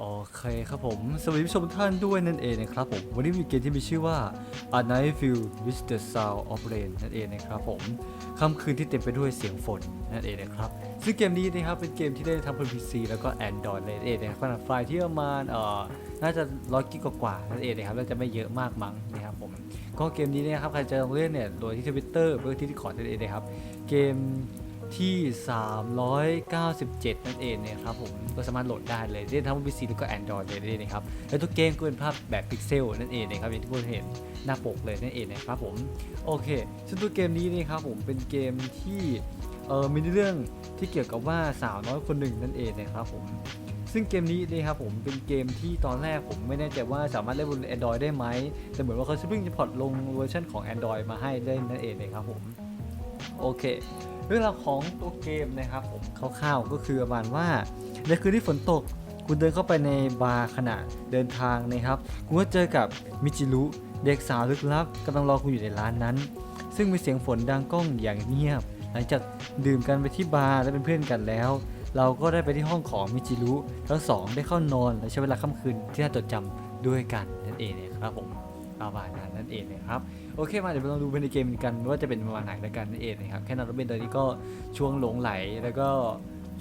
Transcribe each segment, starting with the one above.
โอเคครับผม สวัสดีผู้ชมทุกท่านด้วยนั่นเองนะครับผม วันนี้มีเกมที่มีชื่อว่า A Night View with the Sound of Rain นั่นเองนะครับผมค่ำคืนที่เต็มไปด้วยเสียงฝนนั่นเองนะครับ ซึ่งเกมนี้นะครับเป็นเกมที่ได้ทำบน PC แล้วก็ Android เลยนั่นเองนะครับขนาดไฟล์ที่ประมาณเอ่อน่าจะร้อยกิกกว่านั่นเองนะครับแล้วจะไม่เยอะมากมั้งนะครับผม ก็เกมนี้นะครับใครจะลองเล่นเนี่ยโดยที่ทวิตเตอร์เบอร์ที่ที่ขอนั่นเองนะครับ เกม ที่ 397 นั่นเองนะครับผมก็สามารถโหลดได้เลยเล่นทั้งบน PC แล้วก็ Android เลยนั่นเองนะครับ และทุกเกมก็เป็นภาพแบบพิกเซลนั่นเองนะครับอย่างที่คุณเห็นหน้าปกเลยนั่นเองนะครับผมโอเคซึ่งตัวเกมนี้นะครับผมเป็นเกมที่เออมีเรื่องที่เกี่ยวกับว่าสาวน้อยคนหนึ่งนั่นเองนะครับผมซึ่งเกมนี้นะครับผมเป็นเกมที่ตอนแรกผมไม่แน่ใจว่าสามารถเล่นบน Android ได้ไหม แต่เหมือนว่าเขาเพิ่งจะพอร์ตลงเวอร์ชันของ Android มาให้เล่นนั่นเองนะครับผมโอเค เรื่องราวของตัวเกมนะครับผมคร่าวๆก็คือประมาณว่าในคืนที่ฝนตกคุณเดินเข้าไปในบาร์ขณะเดินทางนะครับ คุณก็เจอกับมิจิรุเด็กสาวลึกลับกำลังรอคุณอยู่ในร้านนั้น ซึ่งมีเสียงฝนดังก้องอย่างเงียบ หลังจากดื่มกันไปที่บาร์และเป็นเพื่อนกันแล้ว เราก็ได้ไปที่ห้องของมิจิรุทั้งสองได้เข้านอนและใช้เวลาค่ำคืนที่น่าจดจำด้วยกันนั่นเองนะครับผมประมาณนั้นนั่นเองนะครับ โอเคมาเดี๋ยวเราลองดูไปในเกมกันว่าจะเป็นประมาณไหนแล้วกันนั่นเองนะครับแค่นั้นเราเป็นตอนนี้ก็ช่วงหลงไหลแล้วก็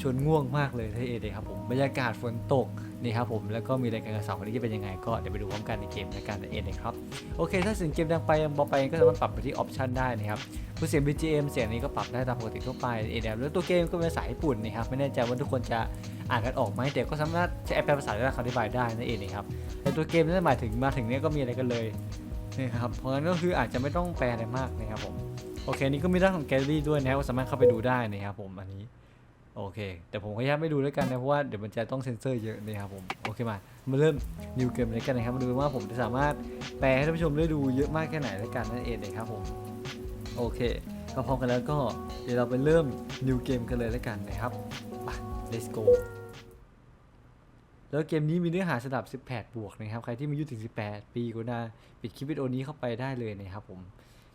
ชวนง่วงมากเลยนั่นเอเลยครับผมบรรยากาศฝนตกนี่ครับผมแล้วก็มีรายการกระสาวคนนี้จะเป็นยังไงก็เดี๋ยวไปดูพร้อมกันในเกมแล้วกันเองนะครับโอเค ถ้าเสียงเกมดังไปบอกไปก็สามารถปรับไปที่ออปชันได้นะครับผู้เสียง BGM เสียงนี้ก็ปรับได้ตามปกติทั่วไปเอเดแล้วตัวเกมก็เป็นภาษาญี่ปุ่นนะครับไม่แน่ใจว่าทุกคนจะอ่านกันออกไหมแต่ก็สามารถใช้แปแปลภาษาได้คำอธิบายได้นั่นเองนะครับแต่ตัวเกมนั่นหมายถึงมาถึงเนี้ยก็มีอะไรกันเลย นี่ครับ เพราะงั้นก็คืออาจจะไม่ต้องแปลอะไรมากนะครับผม โอเคนี่ก็มีด้านของแกลเลอรี่ด้วยนะครับก็สามารถเข้าไปดูได้นะครับผมอันนี้ โอเค แต่ผมขออนุญาตไม่ดูแล้วยกันนะเพราะว่าเดี๋ยวมันจะต้องเซ็นเซอร์เยอะนะครับผม โอเคมา มาเริ่มนิวเกมเลยกันนะครับ มาดูว่าผมจะสามารถแปลให้ท่านผู้ชมได้ดูเยอะมากแค่ไหนแล้วกันนั่นเองนะครับผม โอเค ก็พร้อมกันแล้วก็เดี๋ยวเราไปเริ่ม new game กันเลยแล้วกันนะครับไป let's go แล้วเกมนี้มีเนื้อหาสดับ 18 บวกนะครับ ใครที่มีอายุถึง 18 ปีก็น่าปิดคลิปวิดีโอนี้เข้าไปได้เลยนะครับผม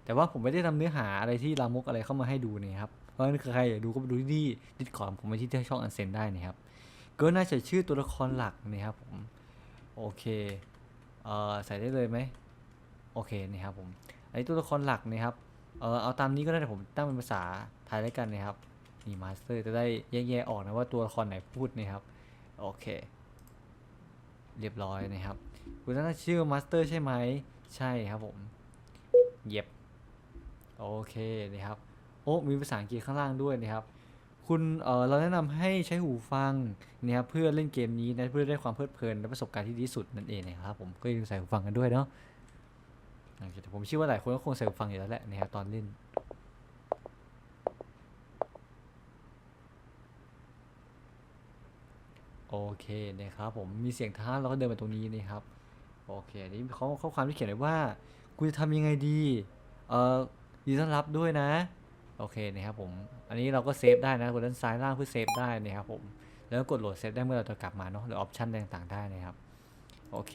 แต่ว่าผมไม่ได้ทำเนื้อหาอะไรที่ลามกอะไรเข้ามาให้ดูนะครับ เพราะฉะนั้นใครอยากดูก็ไปดูที่นี่ดิสคอร์ดผมไปที่ช่องอันเซนได้นะครับ ก็น่าจะชื่อตัวละครหลักนะครับผม โอเค เอ่อ ใส่ได้เลยไหม โอเคนะครับผม อันนี้ตัวละครหลักนะครับ เออเอาตามนี้ก็ได้แต่ผมตั้งเป็นภาษาไทยแล้วกันนะครับ นี่มาสเตอร์จะได้แยกๆออกนะว่าตัวละครไหนพูดนะครับ โอเค เรียบร้อยนะครับ คุณน่าชื่อมาสเตอร์ใช่ไหม ใช่ครับผม เย็บ โอเคนะครับ โอ้ มีภาษาอังกฤษข้างล่างด้วยนะครับ คุณเออเราแนะนำให้ใช้หูฟังนะครับเพื่อเล่นเกมนี้นะเพื่อได้ความเพลิดเพลินและประสบการณ์ที่ดีสุดนั่นเองนะครับผม ก็อย่าลืมใส่หูฟังกันด้วยเนาะแต่ผมเชื่อว่าหลายคนก็คงใส่หูฟังอยู่แล้วแหละนะครับตอนเล่น โอเคนะครับผมมีเสียงท้าเราก็เดินมาตรงนี้นะครับโอเคอันนี้เขาข้อความที่เขียนไว้ว่าคุณจะทำยังไงดีเอ่อยินดีต้อนรับด้วยนะโอเคนะครับผมอันนี้เราก็เซฟได้นะกดด้านซ้ายล่างเพื่อเซฟได้นะครับผมแล้วกดโหลดเซฟได้เมื่อเราจะกลับมาเนาะหรือออปชันต่างๆได้นะครับโอเค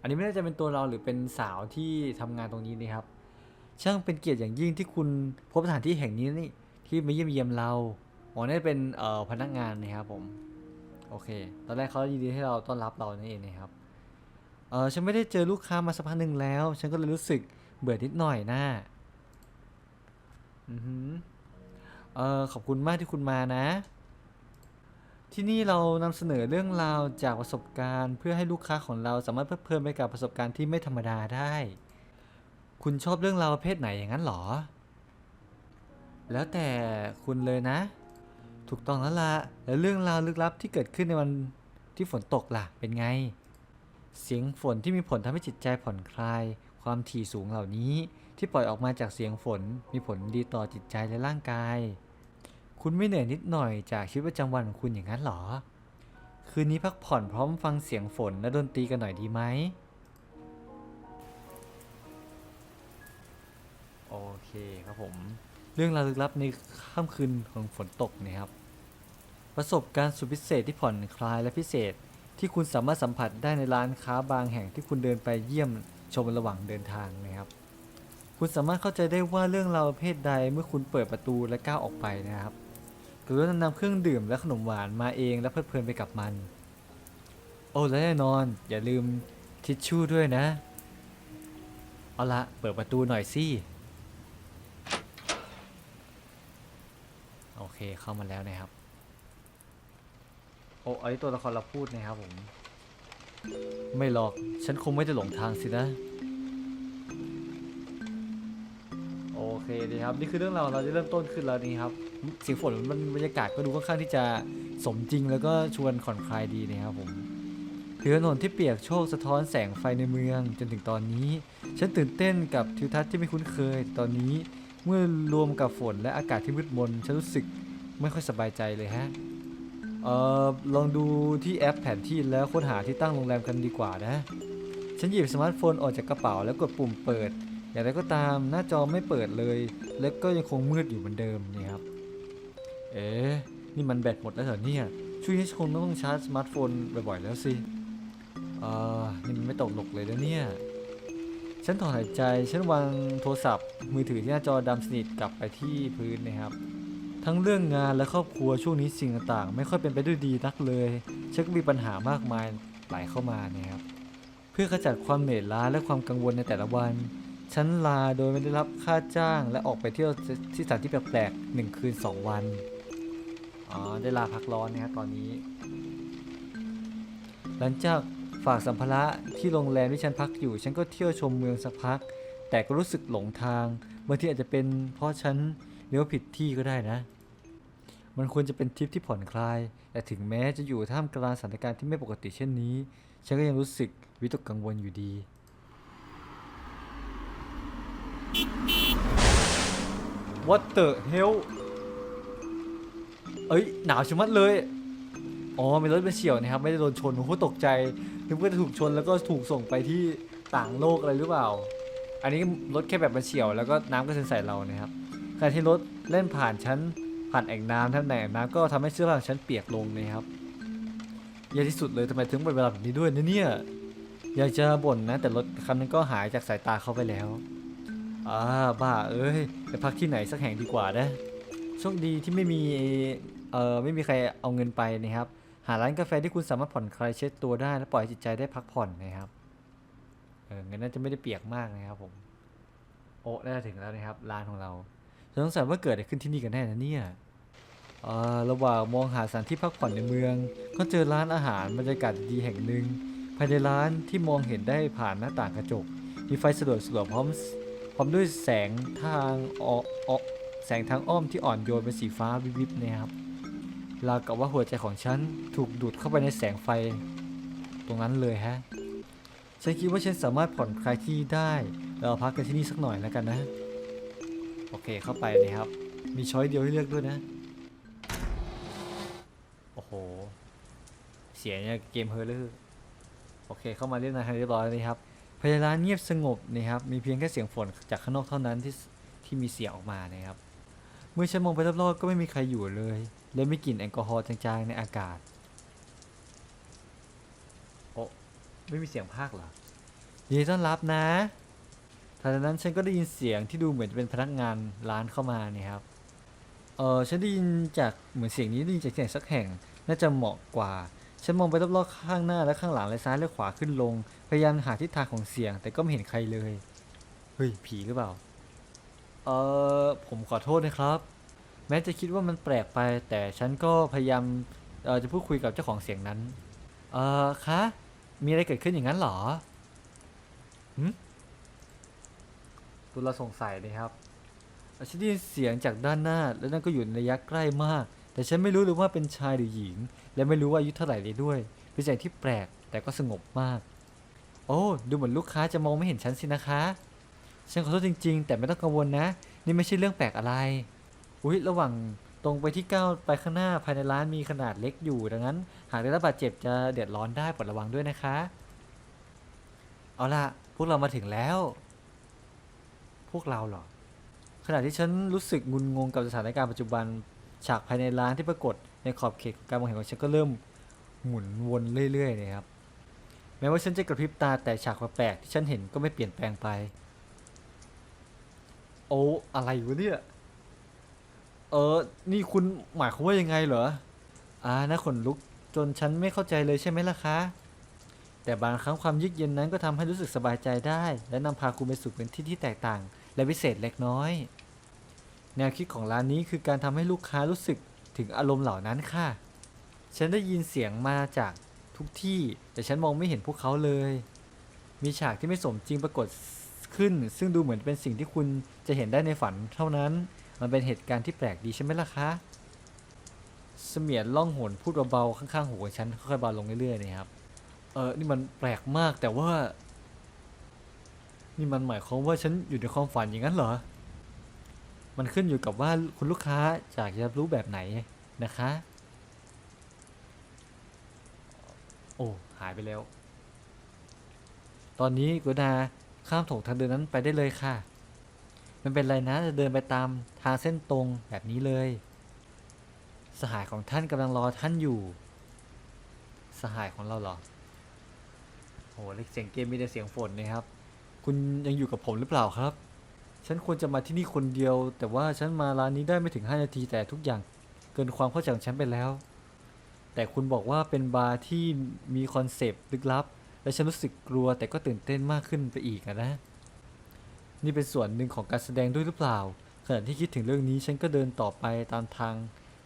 อันนี้ไม่น่าจะเป็นตัวเราหรือเป็นสาวที่ทำงานตรงนี้นะครับ ช่างเป็นเกียรติอย่างยิ่งที่คุณพบสถานที่แห่งนี้นี่ที่มาเยี่ยมเยียมเรา อ๋อนี่เป็นเอ่อพนักงานนะครับผม โอเค ตอนแรกเขายินดีให้เราต้อนรับเรานี่เองนะครับ เออฉันไม่ได้เจอลูกค้ามาสักพักหนึ่งแล้ว ฉันก็เลยรู้สึกเบื่อนิดหน่อยนะอือหือเออขอบคุณมากที่คุณมานะ ที่นี่เรานำเสนอเรื่องราวจากประสบการณ์ เพื่อให้ลูกค้าของเราสามารถเพลิดเพลินไปกับประสบการณ์ที่ไม่ธรรมดาได้ คุณชอบเรื่องราวประเภทไหนอย่างนั้นหรอ แล้วแต่คุณเลยนะ ถูกต้องแล้วละแล้วเรื่องราวลึกลับที่เกิดขึ้นในวันที่ฝนตกล่ะเป็นไง เสียงฝนที่มีผลทำให้จิตใจผ่อนคลาย ความถี่สูงเหล่านี้ที่ปล่อยออกมาจากเสียงฝนมีผลดีต่อจิตใจและร่างกาย คุณไม่เหนื่อยนิดหน่อยจากชีวิตประจำวันของคุณอย่างนั้นหรอ คืนนี้พักผ่อนพร้อมฟังเสียงฝนและดนตรีกันหน่อยดีไหมโอเคครับผม เรื่องราวลึกลับในค่ำคืนของฝนตกนะครับ ประสบการณ์สุดพิเศษที่ผ่อนคลายและพิเศษ ที่คุณสามารถสัมผัสได้ในร้านค้าบางแห่งที่คุณเดินไปเยี่ยมชมระหว่างเดินทางนะครับ คุณสามารถเข้าใจได้ว่าเรื่องราวประเภทใดเมื่อคุณเปิดประตูและก้าวออกไปนะครับหรือว่านำเครื่องดื่มและขนมหวานมาเองและเพลิดเพลินไปกับมัน โอ้และแน่นอน อย่าลืมทิชชู่ด้วยนะ เอาละเปิดประตูหน่อยสิโอเคเข้ามาแล้วนะครับ โอ้ไอนนี้ตัวละครเราพูดนะครับผม ไม่หรอก ฉันคงไม่ได้หลงทางสินะ โอเคดีครับ นี่คือเรื่องเราวเราจะเริ่มต้นขึ้นแล้วนี่ครับเสียงฝนมันบรรยากาศก็ดูค่อนข้างที่จะสมจริงแล้วก็ชวนผ่อนคลายดีนะครับผมคือถนนที่เปียกโชกสะท้อนแสงไฟในเมืองจนถึงตอนนี้ ฉันตื่นเต้นกับทิวทัศน์ที่ไม่คุ้นเคย ตอนนี้เมื่อรวมกับฝนและอากาศที่มืดมนฉันรู้สึกไม่ค่อยสบายใจเลยฮะ เออลองดูที่แอปแผนที่แล้วค้นหาที่ตั้งโรงแรมกันดีกว่านะ ฉันหยิบสมาร์ทโฟนออกจากกระเป๋าแล้วกดปุ่มเปิด อย่างไรก็ตามหน้าจอไม่เปิดเลย แล้วก็ยังคงมืดอยู่เหมือนเดิมนี่ครับ เอ๊ะ นี่มันแบตหมดแล้วเหรอเนี่ย ช่วงนี้ฉันคงต้องชาร์จสมาร์ทโฟนบ่อยๆแล้วสิ เอ่อนี่มันไม่ตกหลกเลยนะเนี่ย ฉันถอนหายใจ ฉันวางโทรศัพท์ มือถือที่หน้าจอดำสนิทกลับไปที่พื้นนะครับ ทั้งเรื่องงานและครอบครัวช่วงนี้สิ่งต่างๆ ไม่ค่อยเป็นไปด้วยดีนักเลยฉันก็มีปัญหามากมายไหลเข้ามานะครับเพื่อขจัดความเหนื่อยล้าและความกังวลในแต่ละวัน ฉันลาโดยไม่ได้รับค่าจ้าง และออกไปเที่ยวที่สถานที่แปลกๆหนึ่งคืนสองวันอ๋อได้ลาพักร้อนนะครับตอนนี้ หลังจากฝากสัมภาระที่โรงแรมที่ฉันพักอยู่ ฉันก็เที่ยวชมเมืองสักพัก แต่ก็รู้สึกหลงทางบางทีอาจจะเป็นเพราะฉัน เลี้ยวผิดที่ก็ได้นะ มันควรจะเป็นทริปที่ผ่อนคลาย แต่ถึงแม้จะอยู่ท่ามกลางสถานการณ์ที่ไม่ปกติเช่นนี้ ฉันก็ยังรู้สึกวิตกกังวลอยู่ดี What the hell เอ้ย หนาวชะมัดเลย อ๋อมีรถมาเฉียวนะครับ ไม่ได้โดนชนผมก็ตกใจนึกว่าจะถูกชนแล้วก็ถูกส่งไปที่ต่างโลกอะไรหรือเปล่า อันนี้รถแค่แบบมาเฉียวแล้วก็น้ำก็เซ็นใส่เรานะครับ ขณะที่รถเล่นผ่านชั้นผ่านแอ่งน้ำท่านแอ่งน้ำก็ทำให้เสื้อผ้าของฉันเปียกลงนะครับแย่ที่สุดเลยทำไมถึงเป็นเวลาแบบนี้ด้วยนะเนี่ยอยากจะบ่นนะ แต่รถคันนั้นก็หายจากสายตาเขาไปแล้วอ่าบ้าเอ้ยไปพักที่ไหนสักแห่งดีกว่านะโชคดีที่ไม่มีเอ่อไม่มีใครเอาเงินไปนะครับ หาร้านกาแฟที่คุณสามารถผ่อนคลายเช็ดตัวได้ และปล่อยจิตใจได้พักผ่อนนะครับเอองั้นน่าจะไม่ได้เปียกมากนะครับผมโอ้น่าจะถึงแล้วนะครับร้านของเรา สงสัยว่าเกิดอะไรขึ้นที่นี่กันแน่นะเนี่ยระหว่างมองหาสถานที่พักผ่อนในเมือง ก็เจอร้านอาหารบรรยากาศดีแห่งหนึ่ง ภายในร้านที่มองเห็นได้ผ่านหน้าต่างกระจก มีไฟสลัวสลัวพร้อมพร้อมด้วยแสงทางออออแสงทางอ้อมที่อ่อนโยนเป็นสีฟ้าวิบๆนะครับราวกับว่าหัวใจของฉันถูกดูดเข้าไปในแสงไฟ ตรงนั้นเลยฮะฉันคิดว่าฉันสามารถผ่อนคลายที่ได้ เราพักกันที่นี่สักหน่อยแล้วกันนะ โอเคเข้าไปเลยครับ มีช้อยเดียวให้เลือกด้วยนะ โอ้โห เสียงเนี่ยเกมเฮอร์เลอร์โอเคเข้ามาเล่นนะเรียบร้อยนะครับภายในร้านเงียบสงบนะครับ มีเพียงแค่เสียงฝนจากข้างนอกเท่านั้นที่ที่มีเสียงออกมานะครับ เมื่อฉันมองไปรอบๆก็ไม่มีใครอยู่เลย และไม่กลิ่นแอลกอฮอล์จางๆในอากาศโอ้ไม่มีเสียงภาคเหรอยินดีต้อนรับนะ ทันใดนั้นฉันก็ได้ยินเสียงที่ดูเหมือนจะเป็นพนักงานร้านเข้ามาเนี่ยครับ เออฉันได้ยินจากเหมือนเสียงนี้ได้ยินจากที่ไหนสักแห่ง น่าจะเหมาะกว่า ฉันมองไปรอบๆข้างหน้าและข้างหลังและซ้ายและขวาขึ้นลง พยายามหาทิศทางของเสียง แต่ก็ไม่เห็นใครเลย เฮ้ยผีหรือเปล่า เออผมขอโทษนะครับ แม้จะคิดว่ามันแปลกไป แต่ฉันก็พยายามเออจะพูดคุยกับเจ้าของเสียงนั้น เออคะ มีอะไรเกิดขึ้นอย่างนั้นเหรอหืม ตัวเราสงสัยเลยครับเอ่อฉันได้ยินเสียงจากด้านหน้า แล้วนั่นก็อยู่ในระยะใกล้มาก แต่ฉันไม่รู้เลยว่าเป็นชายหรือหญิง และไม่รู้ว่าอายุเท่าไหร่เลยด้วย เป็นเสียงที่แปลกแต่ก็สงบมาก โอ้ ดูเหมือนลูกค้าจะมองไม่เห็นฉันสินะคะ ฉันขอโทษจริง ๆ แต่ไม่ต้องกังวลนะ นี่ไม่ใช่เรื่องแปลกอะไร อุ้ยระหว่างตรงไปที่ก้าวไปข้างหน้าภายในร้านมีขนาดเล็กอยู่ ดังนั้น หากได้รับบาดเจ็บจะเดือดร้อนได้โปรดระวังด้วยนะคะ เอาล่ะ พวกเรามาถึงแล้ว พวกเราเหรอ ขณะที่ฉันรู้สึกงุนงงกับสถานการณ์ปัจจุบัน ฉากภายในร้านที่ปรากฏในขอบเขตการมองเห็นของฉันก็เริ่มหมุนวนเรื่อยๆเลยครับ แม้ว่าฉันจะกระพริบตาแต่ฉากแปลกๆที่ฉันเห็นก็ไม่เปลี่ยนแปลงไป โอ้อะไรวะเนี่ยเออ นี่คุณหมายความว่ายังไงเหรอ อ่าน่าขนลุกจนฉันไม่เข้าใจเลยใช่ไหมล่ะคะ แต่บางครั้งความยือกเย็นนั้นก็ทำให้รู้สึกสบายใจได้ และนำพาคุณไปสู่พื้นที่ที่แตกต่าง และพิเศษเล็กน้อย แนวคิดของร้านนี้คือการทำให้ลูกค้ารู้สึกถึงอารมณ์เหล่านั้นค่ะ ฉันได้ยินเสียงมาจากทุกที่ แต่ฉันมองไม่เห็นพวกเขาเลย มีฉากที่ไม่สมจริงปรากฏขึ้น ซึ่งดูเหมือนเป็นสิ่งที่คุณจะเห็นได้ในฝันเท่านั้น มันเป็นเหตุการณ์ที่แปลกดีใช่ไหมล่ะคะเสมียนล่องหนพูดเบาๆข้างๆหูของฉันค่อยๆเบาลงเรื่อยๆนะครับ เออนี่มันแปลกมากแต่ว่า นี่มันหมายความว่าฉันอยู่ในความฝันอย่างนั้นเหรอ มันขึ้นอยู่กับว่าคุณลูกค้าอยากจะรู้แบบไหนนะคะ โอ้หายไปแล้ว ตอนนี้กุณาข้ามถงทางเดินนั้นไปได้เลยค่ะ มันเป็นไรนะจะเดินไปตามทางเส้นตรงแบบนี้เลย สหายของท่านกำลังรอท่านอยู่ สหายของเราเหรอโอ้เล็กเสียงเกมมีแต่เสียงฝนนะครับ คุณยังอยู่กับผมหรือเปล่าครับ ฉันควรจะมาที่นี่คนเดียว แต่ว่าฉันมาร้านนี้ได้ไม่ถึง 5 นาทีแต่ทุกอย่างเกินความเข้าใจของฉันไปแล้ว แต่คุณบอกว่าเป็นบาร์ที่มีคอนเซปต์ลึกลับ และฉันรู้สึกกลัวแต่ก็ตื่นเต้นมากขึ้นไปอีกนะ นี่เป็นส่วนหนึ่งของการแสดงด้วยหรือเปล่า ขณะที่คิดถึงเรื่องนี้ฉันก็เดินต่อไปตามทาง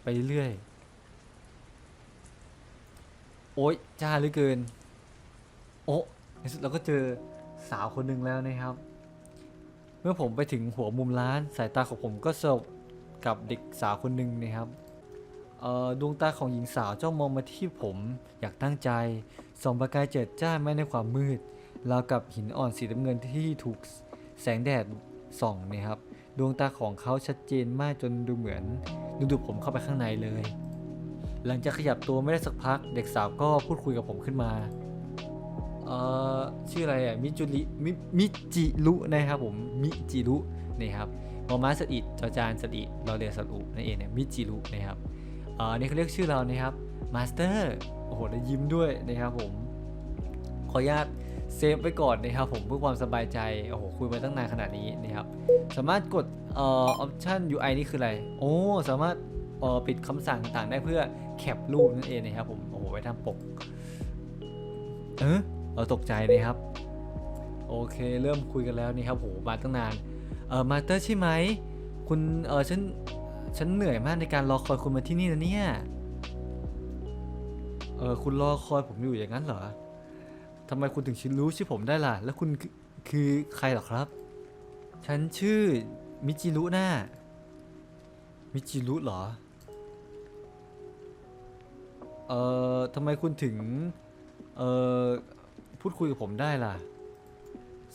ไปเรื่อยๆโอ๊ยจ้าเหลือเกิน โอ้ในที่สุดเราก็เจอ สาวคนหนึ่งแล้วนะครับ เมื่อผมไปถึงหัวมุมร้าน สายตาของผมก็สบกับเด็กสาวคนหนึ่งนะครับเอ่อดวงตาของหญิงสาวจ้องมองมาที่ผมอยากตั้งใจส่องประกายเจิดจ้าแม้ในความมืดราวกับหินอ่อนสีน้ำเงินที่ถูกแสงแดดส่องนะครับ ดวงตาของเขาชัดเจนมากจนดูเหมือนดึงดูดผมเข้าไปข้างในเลย หลังจากขยับตัวไม่ได้สักพัก เด็กสาวก็พูดคุยกับผมขึ้นมา เอ่อชื่ออะไรอะมิจุริมิมิจิรุนะครับผมมิจิรุนี่ครับมอมาสอิดจอจานสอิดรอเรือสรุนั่นเองเนี่ยมิจิรุนะครับเอ่อนี่เขาเรียกชื่อเรานะครับมาสเตอร์โอ้โหแล้วยิ้มด้วยนะครับผมขออนุญาตเซฟไว้ก่อนนะครับผมเพื่อความสบายใจโอ้โหคุยมาตั้งนานขนาดนี้นะครับสามารถกดเอ่อออปชัน UI นี่คืออะไร โอ้สามารถเอ่อปิดคำสั่งต่างๆได้เพื่อแคปรูปนั่นเองนะครับผมโอ้โหไว้ทำปกเออ เราตกใจเนะครับ โอเคเริ่มคุยกันแล้วนี่ครับโหมาตั้งนานเออมาเตอร์ใช่ไหมคุณเออฉันฉันเหนื่อยมากในการรอคอยคุณมาที่นี่นะเนี่ยเออคุณรอคอยผมอยู่อย่างนั้นเหรอทำไมคุณถึงชื่อรู้ชื่อผมได้ล่ะ แล้วคุณคือใครหรอครับ ฉันชื่อมิจิรุน่ามิจิรุเหรอ เอ่อทำไมคุณถึง เอ่อ พูดคุยกับผมได้ล่ะ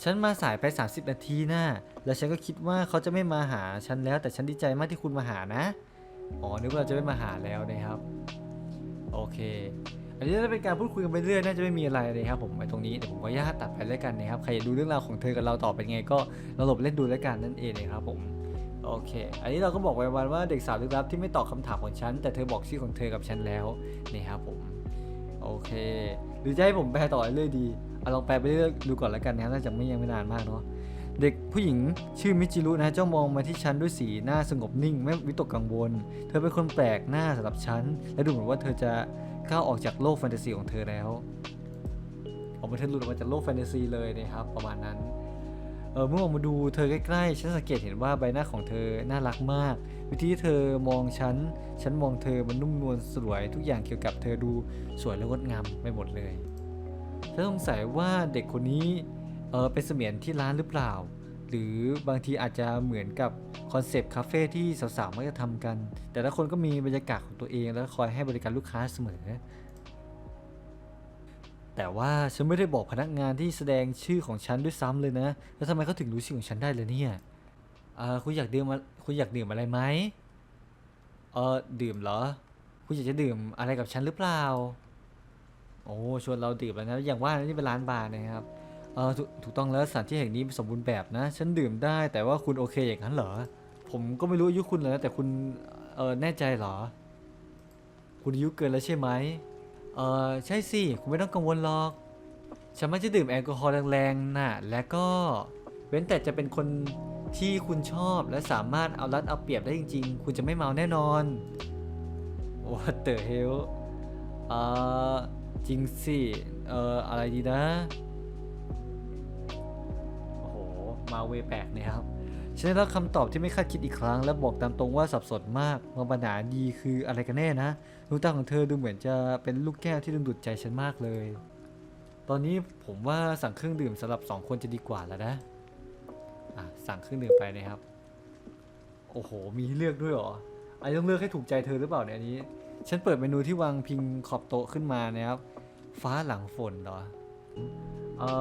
ฉันมาสายไป 30 นาทีน่ะแล้วฉันก็คิดว่าเขาจะไม่มาหาฉันแล้ว แต่ฉันดีใจมากที่คุณมาหานะ อ๋อ นึกว่าจะไม่มาหาแล้วนะครับ โอเค อันนี้จะเป็นการพูดคุยกันไปเรื่อย น่าจะไม่มีอะไรเลยครับผมไปตรงนี้ เดี๋ยวผมก็ย่าตตัดไปแล้วกันนะครับ ใครอยากดูเรื่องราวของเธอกับเราต่อเป็นไง ก็เราหลบเล่นดูแล้วกันนั่นเองนะครับผมโอเค อันนี้เราก็บอกไว้วันว่าเด็กสาวลึกลับที่ไม่ตอบคำถามของฉัน แต่เธอบอกชื่อของเธอกับฉันแล้วนี่ครับผม โอเค หรือจะให้ผมแปลต่อเรื่อยดีเอาลองแปลไปเรื่อยดูก่อนแล้วกันนะครับน่าจะไม่ยังไม่นานมากเนาะเด็กผู้หญิงชื่อมิจิรุนะจ้องมองมาที่ฉันด้วยสีหน้าสงบนิ่ง ไม่วิตกกังวล เธอเป็นคนแปลกหน้าสำหรับฉัน และดูเหมือนว่าเธอจะก้าวออกจากโลกแฟนตาซีของเธอแล้วออกมาเธอหลุดออกมาจากโลกแฟนตาซีเลยนะครับประมาณนั้น เออเมื่อออกมาดูเธอใกล้ๆ ฉันสังเกตเห็นว่าใบหน้าของเธอน่ารักมาก วิธีที่เธอมองฉัน ฉันมองเธอมันนุ่มนวลสวย ทุกอย่างเกี่ยวกับเธอดูสวยและงดงามไปหมดเลยฉันสงสัยว่าเด็กคนนี้เออเป็นเสมียนที่ร้านหรือเปล่า หรือบางทีอาจจะเหมือนกับคอนเซปต์คาเฟ่ที่สาวๆมักจะทำกัน แต่ละคนก็มีบรรยากาศของตัวเอง และคอยให้บริการลูกค้าเสมอ แต่ว่าฉันไม่ได้บอกพนักงานที่แสดงชื่อของฉันด้วยซ้ำเลยนะ แล้วทำไมเขาถึงรู้ชื่อของฉันได้เลยเนี่ยคุณอยากดื่มอะคุณอยากดื่มอะไรไหมเออดื่มเหรอ คุณอยากจะดื่มอะไรกับฉันหรือเปล่า โอ้ชวนเราดื่มแล้วนะ อย่างว่านะนี่เป็นร้านบาร์นะครับ เออถกถูกต้องแล้วสถานที่แห่งนี้สมบูรณ์แบบนะ ฉันดื่มได้แต่ว่าคุณโอเคอย่างนั้นเหรอ ผมก็ไม่รู้อายุคุณเลยนะแต่คุณ เออแน่ใจเหรอ คุณอายุเกินแล้วใช่ไหม เออใช่สิคุณไม่ต้องกังวลหรอก ฉันไม่จะดื่มแอลกอฮอล์แรงๆน่ะ และก็เว้นแต่จะเป็นคนที่คุณชอบและสามารถเอารัดเอาเปรียบได้จริง ๆ คุณจะไม่เมาแน่นอน What the hell เออจริงสิ เอออะไรดีนะ โอ้โห มาเวแปลกเนี่ยครับ ฉันได้รับคำตอบที่ไม่คาดคิดอีกครั้ง และบอกตามตรงว่าสับสนมากว่าปัญหาดีคืออะไรกันแน่นะลูกตาของเธอดูเหมือนจะเป็นลูกแก้วที่ดึงดูดใจฉันมากเลย ตอนนี้ผมว่าสั่งเครื่องดื่มสำหรับสองคนจะดีกว่าแล้วนะอะสั่งเครื่องดื่มไปนะครับ โอ้โห มีเลือกด้วยเหรออันนี้ต้องเลือกให้ถูกใจเธอหรือเปล่าเนี่ยอันนี้ ฉันเปิดเมนูที่วางพิงขอบโต๊ะขึ้นมานะครับ ฟ้าหลังฝนเหรอ เอ่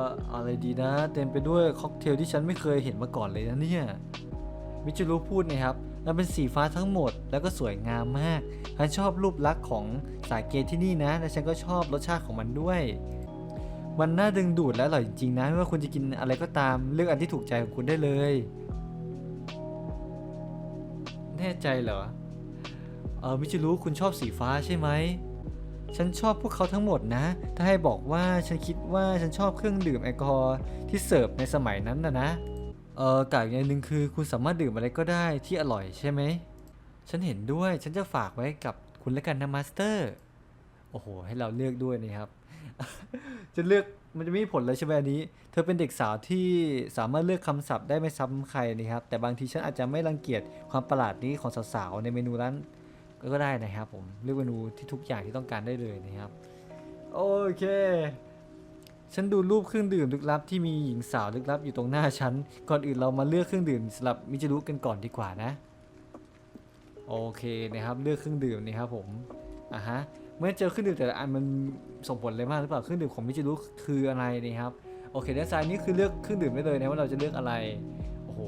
ออะไรดีนะ เต็มไปด้วยค็อกเทลที่ฉันไม่เคยเห็นมาก่อนเลยนะเนี่ย มิจูรุพูดนะครับมันเป็นสีฟ้าทั้งหมดแล้วก็สวยงามมาก ฉันชอบรูปลักษณ์ของสาเกที่นี่นะ และฉันก็ชอบรสชาติของมันด้วย มันน่าดึงดูดและอร่อยจริงๆนะไม่ว่าคุณจะกินอะไรก็ตามเลือกอันที่ถูกใจของคุณได้เลย แน่ใจเหรอ เออมิจูรุคุณชอบสีฟ้าใช่ไหม ฉันชอบพวกเขาทั้งหมดนะ ถ้าให้บอกว่าฉันคิดว่าฉันชอบเครื่องดื่มแอลกอฮอล์ที่เสิร์ฟในสมัยนั้นนะนะ เออกล่าอย่างหนึ่งคือคุณสามารถดื่มอะไรก็ได้ที่อร่อยใช่ไหม ฉันเห็นด้วย ฉันจะฝากไว้กับคุณแล้วกันนะมาสเตอร์ โอ้โห ให้เราเลือกด้วยนะครับ จะเลือกมันจะไม่มีผลเลยใช่ไหมอันนี้ เธอเป็นเด็กสาวที่สามารถเลือกคำศัพท์ได้ไม่ซ้ำใครนะครับ แต่บางทีฉันอาจจะไม่รังเกียจความประหลาดนี้ของสาวๆในเมนูร้าน ก็ได้นะครับผมเลือกเมนูที่ทุกอย่างที่ต้องการได้เลยนะครับ โอเค ฉันดูรูปเครื่องดื่มลึกลับที่มีหญิงสาวลึกลับอยู่ตรงหน้าฉัน ก่อนอื่นเรามาเลือกเครื่องดื่มสำหรับมิจิรุกันก่อนดีกว่านะ โอเคนะครับเลือกเครื่องดื่มนี่ครับผมอะฮะเมื่อเจอเครื่องดื่มแต่ละอันมันส่งผลอะไรมากหรือเปล่าเครื่องดื่มของมิจิรุคืออะไรนี่ครับโอเคด้านซ้ายนี่คือเลือกเครื่องดื่มได้เลยนะว่าเราจะเลือกอะไรโอ้โห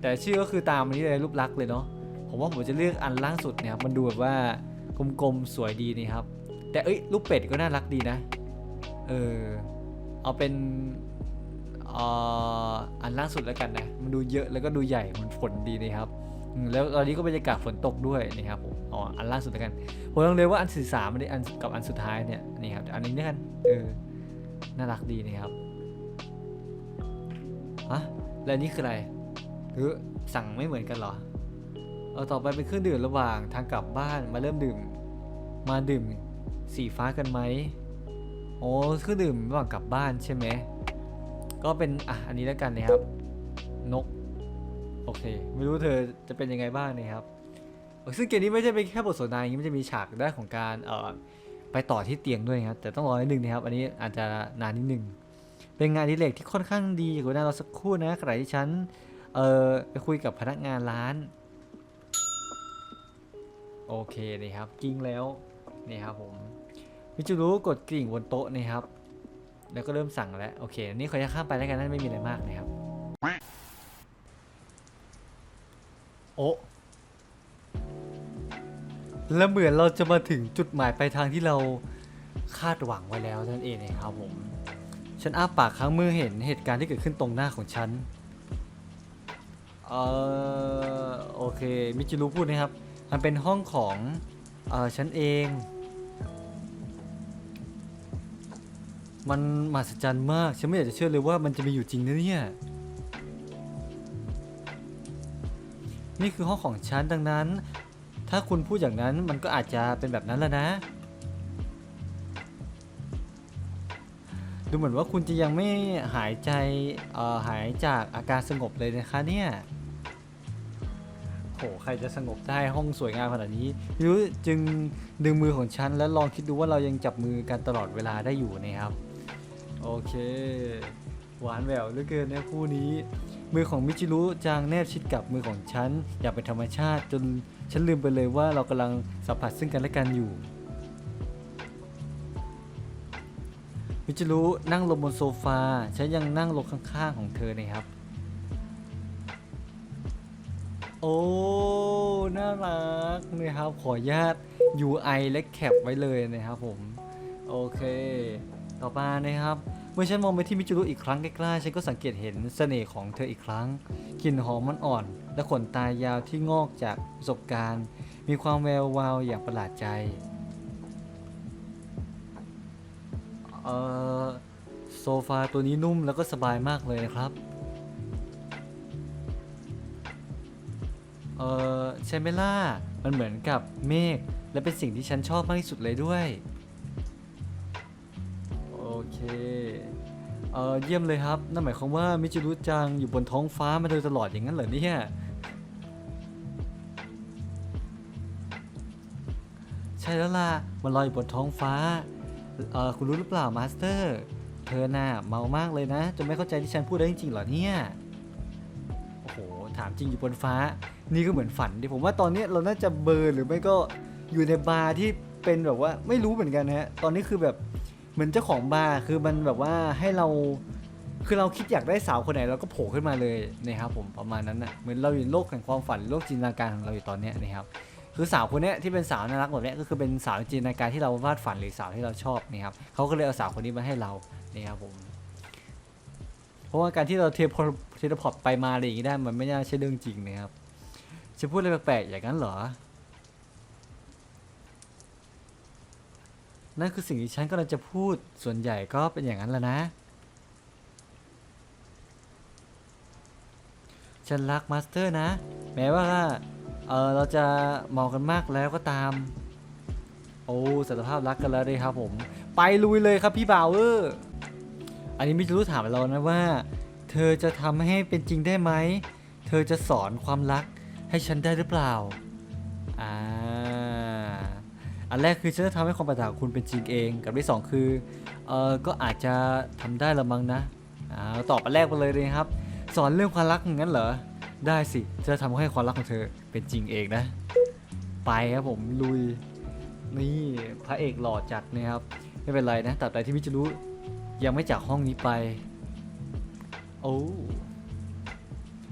แต่ชื่อก็คือตามอันนี้เลยรูปลักษณ์เลยเนาะ ผมว่าผมจะเลือกอันล่างสุดเนี่ยครับมันดูแบบว่ากลมๆสวยดีนี่ครับ แต่เอ้ยรูปเป็ดก็น่ารักดีนะ เออเอาเป็นอ่ออันล่างสุดแล้วกันนะ มันดูเยอะแล้วก็ดูใหญ่มันฝนดีนะครับ แล้วตอนนี้ก็บรรยากาศฝนตกด้วยนะครับผมอ๋ออันล่างสุดแล้วกัน ผมต้องเลยว่าอันสื่อสามอันนี้อันกับอันสุดท้ายเนี่ยนี่ครับอันนี้นี่ยกันเออน่ารักดีนะครับฮะแล้วอันนี่คืออะไรหรือสั่งไม่เหมือนกันเหรอ เอาต่อไปเป็นเครื่องดื่มระหว่างทางกลับบ้านมาเริ่มดื่ม มาดื่มสีฟ้ากันไหมโอ้เครื่องดื่มระหว่างกลับบ้านใช่ไหมก็เป็นอะอันนี้แล้วกันนะครับ นกโอเค ไม่รู้เธอจะเป็นยังไงบ้างนะครับซึ่งเกมนี้ไม่ใช่เป็นแค่บทสนทนาอย่างนี้มันจะมีฉากด้านของการเอ่อไปต่อที่เตียงด้วยนะครับแต่ต้องรอนิดนึงนะครับ อันนี้อาจจะนานนิดนึงเป็นงานดิเรกที่ค่อนข้างดีกว่านั้นเราสักครู่นะขณะที่ฉันเอ่อไปคุยกับพนักงานร้าน โอเคนี่ครับกิ้งแล้วนี่ครับผมมิจูรุกดกริ่งบนโต๊ะนะครับ แล้วก็เริ่มสั่งแล้วโอเคนี่ขอจะข้ามไปแล้วกันนั่นไม่มีอะไรมากนะครับโอ้แล้วเหมือนเราจะมาถึงจุดหมายปลายทางที่เราคาดหวังไว้แล้วนั่นเองนะครับผม ฉันอ้าปากค้างมือเห็นเหตุการณ์ที่เกิดขึ้นตรงหน้าของฉัน เอ่อโอเค มิจิรุพูดนะครับ มันเป็นห้องของเออฉันเอง มันมหัศจรรย์มาก ฉันไม่อยากจะเชื่อเลยว่ามันจะมีอยู่จริงนะเนี่ย นี่คือห้องของฉันดังนั้น ถ้าคุณพูดอย่างนั้นมันก็อาจจะเป็นแบบนั้นแล้วนะ ดูเหมือนว่าคุณจะยังไม่หายใจหายจากอาการสงบเลยนะคะเนี่ย โหใครจะสงบได้ห้องสวยงามขนาดนี้รู้จึงดึงมือของฉันแล้วลองคิดดูว่าเรายังจับมือกันตลอดเวลาได้อยู่นะครับ โอเค หวานแหววเหลือเกินนะคู่นี้ มือของมิจิรุจางแนบชิดกับมือของฉันอย่างเป็นธรรมชาติจนฉันลืมไปเลยว่าเรากำลังสัมผัสซึ่งกันและกันอยู่มิจิรุนั่งลงบนโซฟาฉันยังนั่งลงข้างๆของเธอนะครับ โอ้ น่ารักนะครับ ขออนุญาต UI และแคปไว้เลยนะครับผม โอเค ต่อมานะครับ เมื่อฉันมองไปที่มิจูรุอีกครั้งใกล้ๆ ฉันก็สังเกตเห็นเสน่ห์ของเธออีกครั้ง กลิ่นหอมมันอ่อน และขนตายาวที่งอกจากประสบการณ์ มีความแวววาวอย่างประหลาดใจ เอ่อ โซฟาตัวนี้นุ่มแล้วก็สบายมากเลยนะครับ เออใช่ไหมล่ะ มันเหมือนกับเมฆและเป็นสิ่งที่ฉันชอบมากที่สุดเลยด้วย โอเค เออเยี่ยมเลยครับ นั่นหมายความว่ามิจิรุจังอยู่บนท้องฟ้ามาโดยตลอดอย่างนั้นเหรอเนี่ย ใช่แล้วล่ะ มันลอยอยู่บนท้องฟ้า เออคุณรู้หรือเปล่ามาสเตอร์ เธอน่ะเมามากเลยนะจนไม่เข้าใจที่ฉันพูดได้จริงๆเหรอเนี่ย โอ้โห ถามจริงอยู่บนฟ้า นี่ก็เหมือนฝันดิผมว่าตอนนี้เราน่าจะเบอร์หรือไม่ก็อยู่ในบาร์ที่เป็นแบบว่าไม่รู้เหมือนกันนะฮะตอนนี้คือแบบเหมือนเจ้าของบาร์คือมันแบบว่าให้เราคือเราคิดอยากได้สาวคนไหนเราก็โผล่ขึ้นมาเลยนะครับผมประมาณนั้นนะเหมือนเราอยู่ในโลกแห่งความฝันโลกจินตนาการของเราอยู่ตอนนี้นะครับคือสาวคนนี้ที่เป็นสาวน่ารักแบบนี้ก็คือเป็นสาวจินตนาการที่เราวาดฝันหรือสาวที่เราชอบนะครับเขาก็เลยเอาสาวคนนี้มาให้เรานะครับผมเพราะว่าการที่เราเทเลพอร์ตเทเลพอร์ตไปมาอะไรอย่างงี้ได้มันไม่น่าใช่เรื่องจริงนะครับ จะพูดอะไรแปลกๆอย่างนั้นเหรอ นั่นคือสิ่งที่ฉันกำลังจะพูด ส่วนใหญ่ก็เป็นอย่างนั้นแหละนะ ฉันรักมาสเตอร์นะ แม้ว่าเออเราจะมองกันมากแล้วก็ตาม โอ้สารภาพรักกันแล้วเลยครับผม ไปลุยเลยครับพี่บ่าวเอออันนี้มิจะรู้ถามเรานะว่า เธอจะทำให้เป็นจริงได้ไหม เธอจะสอนความรัก ให้ฉันได้หรือเปล่า อ่า อันแรกคือฉันจะทำให้ความปรารถนาของคุณเป็นจริงเอง กับที่สองคือ เออก็อาจจะทำได้ละมั้งนะ อ่า ตอบอันแรกไปเลยเลยครับ สอนเรื่องความรักอย่างนั้นเหรอ ได้สิจะทำให้ความรักของเธอเป็นจริงเองนะ ไปครับผมลุย นี่พระเอกหล่อจัดนะครับไม่เป็นไรนะตราบใดที่มิจรุยังไม่จากห้องนี้ไป โอ้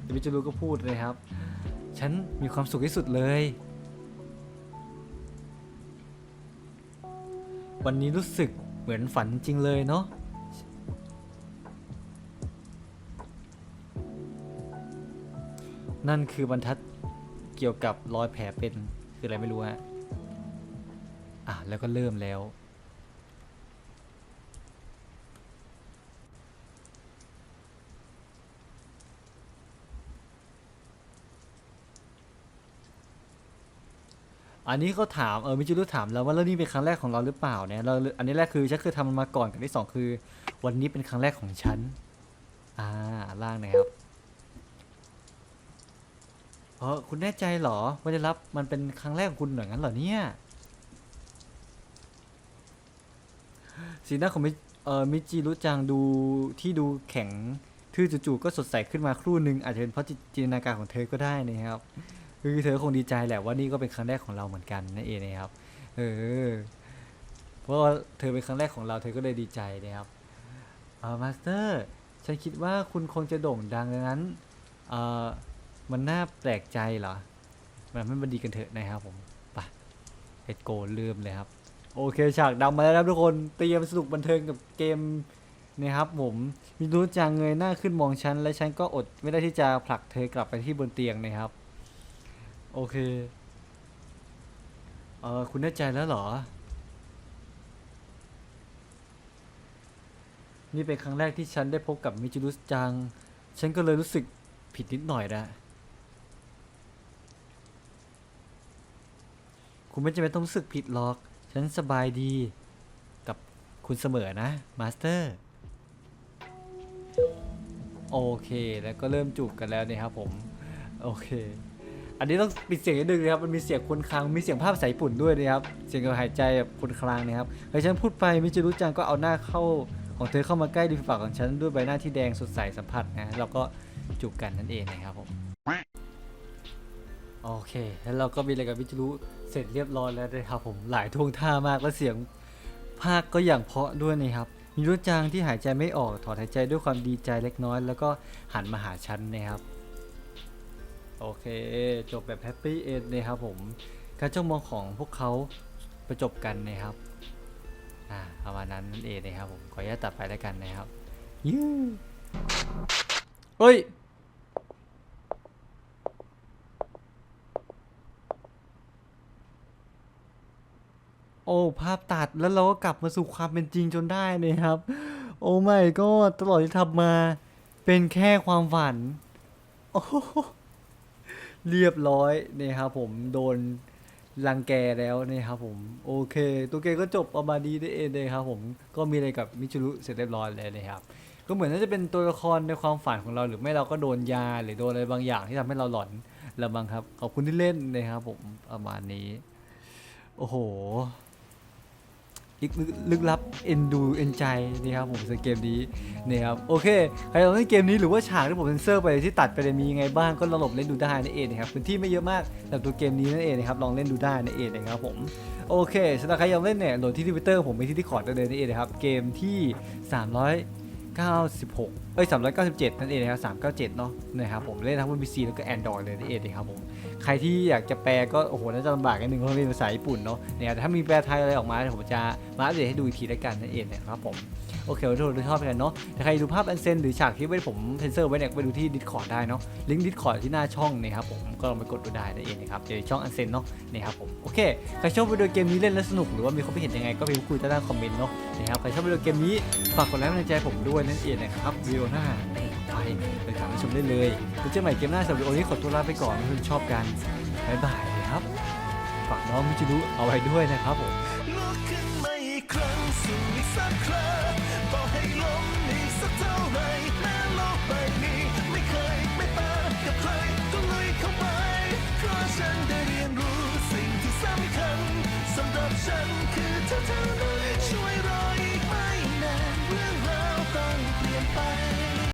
แต่มิจรุก็พูดเลยครับ ฉันมีความสุขที่สุดเลย วันนี้รู้สึกเหมือนฝันจริงเลยเนาะนั่นคือบรรทัดเกี่ยวกับรอยแผลเป็นคืออะไรไม่รู้ฮะอะแล้วก็เริ่มแล้ว อันนี้เขาถามเออมิจูรุถามเราว่าแล้วนี่เป็นครั้งแรกของเราหรือเปล่าเนี่ยเราอันนี้แรกคือฉันเคยทำมันมาก่อนกับที่สองคือ วันนี้เป็นครั้งแรกของฉันอ่าล่างนะครับเออคุณแน่ใจเหรอว่าได้รับมันเป็นครั้งแรกของคุณอย่างนั้นเหรอเนี่ยสีหน้าของมิเอ่อมิจิรุจังดูที่ดูแข็งทื่อจู่ๆก็สดใสขึ้นมาครู่หนึ่งอาจจะเป็นเพราะจิจินตนาการของเธอก็ได้นะครับ คือเธอคงดีใจแหละว่านี่ก็เป็นครั้งแรกของเราเหมือนกันนั่นเองนะครับ เออ เพราะว่าเธอเป็นครั้งแรกของเราเธอก็เลยดีใจนะครับเออมาสเตอร์ฉันคิดว่าคุณคงจะโด่งดังดังนั้นเออมันน่าแปลกใจเหรอมันไม่บันดีกันเถอะนะครับผมไปเอ็ดโกลืมเลยครับโอเคฉากดำมาแล้วครับทุกคนเตรียมสนุกบันเทิงกับเกมนะครับผมมีรู้จังเงยหน้าขึ้นมองฉันและฉันก็อดไม่ได้ที่จะผลักเธอกลับไปที่บนเตียงนะครับ โอเค เออคุณแน่ใจแล้วเหรอ นี่เป็นครั้งแรกที่ฉันได้พบกับมิจิรุสจัง ฉันก็เลยรู้สึกผิดนิดหน่อยนะ คุณไม่จำเป็นต้องรู้สึกผิดหรอก ฉันสบายดีกับคุณเสมอนะ มาสเตอร์ โอเค แล้วก็เริ่มจูบกันแล้วนะครับผม โอเค อันนี้ต้องปิดเสียงนิดนึงนะครับ มันมีเสียงคนคลาง มีเสียงภาพสายญี่ปุ่นด้วยนะครับ เสียงการหายใจแบบคนคลางนะครับเฮ้ยฉันพูดไปมิจิรุจังก็เอาหน้าเข้าของเธอเข้ามาใกล้ริมฝีปากของฉันด้วยใบหน้าที่แดงสดใสสัมผัสนะเราก็จูบกันนั่นเองนะครับผม โอเค แล้วเราก็มีอะไรกับมิจิรุเสร็จเรียบร้อยแล้วนะครับผม หลายท่วงท่ามากและเสียงภาคก็อย่างเพาะด้วยนะครับมีรุจังที่หายใจไม่ออกถอนหายใจด้วยความดีใจเล็กน้อย แล้วก็หันมาหาฉันนะครับ โอเค จบแบบแฮปปี้เอนนะครับผมการจ้องมองของพวกเขาประจบกันนะครับอ่าประมาณนั้นนั่นเองนะครับผมขออนุญาตตัดไปแล้วกันนะครับยูเฮ้ยโอ้ภาพตัดแล้วเราก็กลับมาสู่ความเป็นจริงจนได้นะครับ โอ้ไม่ก็ตลอดที่ทำมาเป็นแค่ความฝัน โอ้ เรียบร้อยนี่ครับผมโดนรังแกแล้วนี่ครับผมโอเค ตัวเกมก็จบประมาณนี้ได้เองเลยครับผมก็มีอะไรกับมิจูรุเสร็จเรียบร้อยแล้วนะครับก็เหมือนน่าจะเป็นตัวละครในความฝันของเราหรือไม่เราก็โดนยาหรือโดนอะไรบางอย่างที่ทำให้เราหลอนละบังครับขอบคุณที่เล่นนะครับผมประมาณนี้ โอ้โห ลึกลึกลับเอ็นดูเอ็นใจนะครับผมสำหรับเกมนี้นะครับโอเคใครลองเล่นเกมนี้หรือว่าฉากที่ผมเซนเซอร์ไปที่ตัดไปมียังไงบ้างก็ลองหลบเล่นดูได้นั่นเองนะครับพื้นที่ไม่เยอะมากสำหรับตัวเกมนี้นั่นเองนะครับลองเล่นดูได้นั่นเองนะครับผมโอเคสำหรับใครยังเล่นเนี่ยโหลดที่ทวิตเตอร์ผมไปที่ที่คอร์ดได้เลยนั่นเองนะครับเกมที่396เอ้ย397 นั่นเองนะครับ397 เนาะนะครับผมเล่นทั้งบน PC แล้วก็ Android เลยนั่นเองนะครับผม ใครที่อยากจะแปลก็โอ้โหน่าจะลำบากนิดนึงเพราะเป็นภาษาญี่ปุ่นเนาะเนี่ยแต่ถ้ามีแปลไทยอะไรออกมาเดี๋ยวผมจะมาอัปเดตให้ดูอีกทีล้วกันนั่นเองนะครับผมโอเคทุกคนชอบกันเนาะถ้าใครดูภาพอันเซนหรือฉากที่ไว้ผมเซนเซอร์ไว้เนี่ยไปดูที่ Discord ได้เนาะลิงก์ Discord ที่หน้าช่องนะครับผมก็ลองไปกดดูได้นั่นเองนะครับเจอช่องอันเซนเนาะนี่ครับผมโอเคใครชอบวิดีโอเกมนี้เล่นแล้วสนุกหรือว่ามีความคิดเห็นยังไงก็พิมพ์คุยใต้ล่างคอมเมนต์เนาะนะครับใครชอบวิดีโอเกมนี้ฝากกดไลค์กำลังใจผมด้วยนั่นเองนะครับวิดีโอหน้า ไปถามไปชมได้เลยแล้วเจอใหม่เกมหน้าสำหรับโอนี้ขอตัวลาไปก่อนถ้าคุณชอบกันบ๊ายบายครับ ฝากน้องมิจิรุเอาไว้ด้วยนะครับผมครั้งสู้อีสักครั้งต่อให้ล้มอีกสักเท่าไหร่